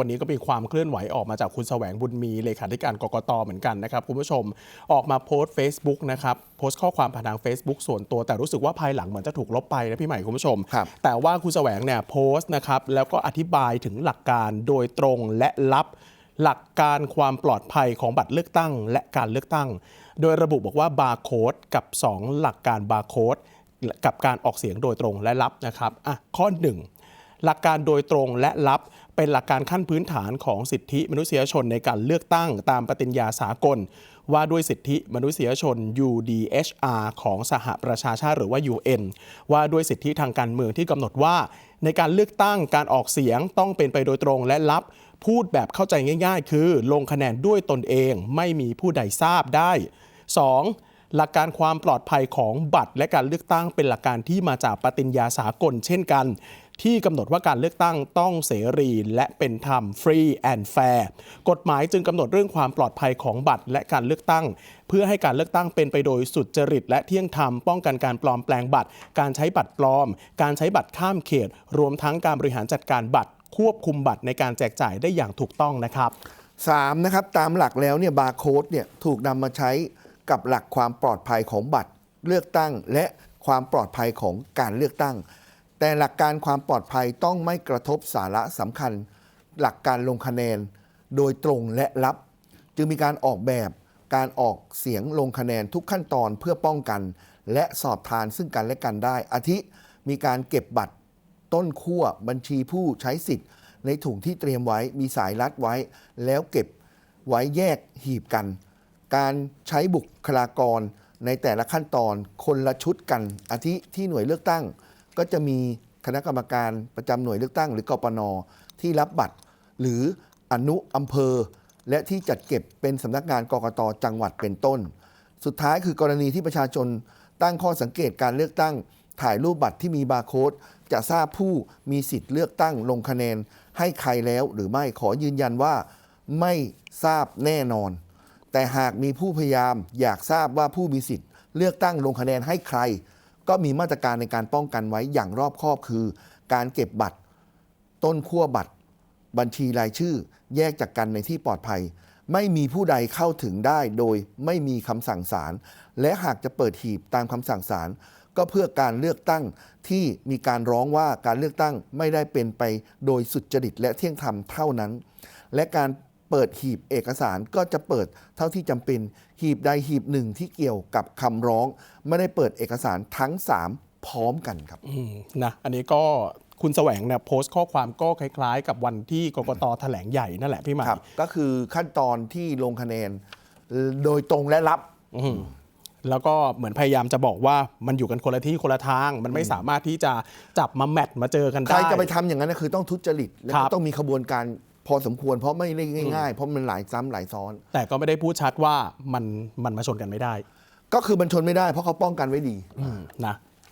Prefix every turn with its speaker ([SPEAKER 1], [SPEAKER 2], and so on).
[SPEAKER 1] วันนี้ก็มีความเคลื่อนไหวออกมาจากคุณแสวงบุญมีเลขาธิการกกตเหมือนกันนะครับคุณผู้ชมออกมาโพสต์ Facebook นะครับโพสต์ข้อความผ่านทาง Facebook ส่วนตัวแต่รู้สึกว่าภายหลังเหมือนจะถูกลบไปนะพี่ใหม่คุณผู้ชม
[SPEAKER 2] ครับ
[SPEAKER 1] แต่ว่าคุณแสวงเนี่ยโพสต์นะครับแล้วก็อธิบายถึงหลักการโดยตรงและลับหลักการความปลอดภัยของบัตรเลือกตั้ง และการเลือกตั้ง โดยระบุบอกว่าบาร์โค้ดกับ 2 หลักการบาร์โค้ดกับการออกเสียงโดยตรงและลับนะครับอะข้อ 1 หลักการโดยตรงและลับ เป็นหลักการขั้นพื้นฐานของสิทธิมนุษยชนในการเลือกตั้งตามปฏิญญาสากล ว่าด้วยสิทธิมนุษยชน UDHR ของสหประชาชาติหรือว่า UN ว่าด้วยสิทธิทางการเมืองที่กำหนดว่า ในการเลือกตั้งการออกเสียงต้องเป็นไปโดยตรงและลับ พูดแบบเข้าใจง่าย ๆ คือ ลงคะแนนด้วยตนเองไม่มีผู้ใดทราบได้ 2. หลักการความปลอดภัยของบัตรและการเลือกตั้งเป็นหลักการที่มาจากปฏิญญาสากลเช่นกัน ที่กำหนดว่าการเลือกตั้งต้องเสรีและเป็นธรรม free and fair กฎหมายจึงกำหนดเรื่องความปลอดภัยของบัตรและการเลือกตั้ง เพื่อให้การเลือกตั้งเป็นไปโดยสุดจริต และเที่ยงธรรมป้องกันการปลอมแปลงบัตร การใช้บัตรปลอม การใช้บัตรข้ามเขต รวมทั้งการบริหารจัดการบัตร ควบคุมบัตรในการแจกจ่ายได้อย่างถูกต้องนะครับ
[SPEAKER 2] สามนะครับตามหลักแล้วเนี่ยบาร์โค้ดเนี่ยถูกนำมาใช้กับหลักความปลอดภัยของบัตรเลือกตั้ง และความปลอดภัยของการเลือกตั้ง แต่หลักการความปลอดภัยต้องไม่กระทบสาระสำคัญ หลักการลงคะแนน โดยตรงและลับ จึงมีการออกแบบการออกเสียงลงคะแนนทุกขั้นตอนเพื่อป้องกัน และสอบทานซึ่งกันและกันได้ อาทิมีการเก็บบัตรต้นขั้วบัญชีผู้ใช้สิทธิ์ ในถุงที่เตรียมไว้มีสายรัดไว้ แล้วเก็บไว้แยกหีบกัน การใช้บุคลากรในแต่ละขั้นตอนคนละชุดกัน อาทิที่หน่วยเลือกตั้ง ก็จะมีคณะกรรมการประจำหน่วยเลือกตั้ง หรือกปนที่รับบัตร หรืออนุอำเภอ และที่จัดเก็บเป็นสำนักงานกกตจังหวัดเป็นต้น สุดท้ายคือกรณีที่ประชาชนตั้งข้อสังเกตการเลือกตั้ง ถ่ายรูปบัตรที่มีบาร์โค้ดจะทราบผู้มีสิทธิ์เลือกตั้งลงคะแนน ให้ใครแล้วหรือไม่ขอยืนยันว่า ไม่ทราบแน่นอน แต่หากมีผู้พยายามอยากทราบว่าผู้มีสิทธิ์เลือกตั้งลงคะแนนให้ใคร ก็มีมาตรการในการป้องกันไว้อย่างรอบคอบคือ การเก็บบัตร ต้นขั้วบัตร บัญชีรายชื่อ แยกจากกันในที่ปลอดภัย ไม่มีผู้ใดเข้าถึงได้โดยไม่มีคำสั่งศาลและหากจะเปิดหีบตามคำสั่งศาลก็เพื่อการเลือกตั้งที่มีการร้องว่าการเลือกตั้งไม่ได้เป็นไปโดยสุจริตและเที่ยงธรรมเท่านั้น และการ เปิดหีบเอกสารก็จะเปิดเท่าที่จำเป็น หีบใดหีบหนึ่งที่เกี่ยวกับคำร้อง ไม่ได้เปิดเอกสารทั้ง 3 พร้อมกันครับ
[SPEAKER 1] อืมนะอันนี้ก็คุณแสวงเนี่ยโพสต์ข้อความก็คล้ายๆ กับวันที่กกตแถลงใหญ่นั่นแหละพี่ใหม่
[SPEAKER 2] ครับ ก็คือขั้นตอนที่ลงคะแนน โดยตรงและรับ
[SPEAKER 1] อืมแล้วก็เหมือนพยายามจะบอกว่ามันอยู่กันคนละที่คนละทาง มันไม่สามารถที่จะจับมาแมทมาเจอกัน
[SPEAKER 2] ใคร
[SPEAKER 1] ได้
[SPEAKER 2] จะไปทำอย่างนั้นนะคือต้องทุจริต และ
[SPEAKER 1] ครั
[SPEAKER 2] ก็
[SPEAKER 1] บ
[SPEAKER 2] ต้องมีขบวนการ พอสมควรเพราะไม่ได้ง่ายๆ เพราะมันหลายซ้ำหลายซ้อน
[SPEAKER 1] แต่ก็ไม่ได้พูดชัดว่ามันมันมาชนกันไม่ได้
[SPEAKER 2] ก็คือมันชนไม่ได้เพราะเขาป้องกันไว้ดี
[SPEAKER 1] อืมนะ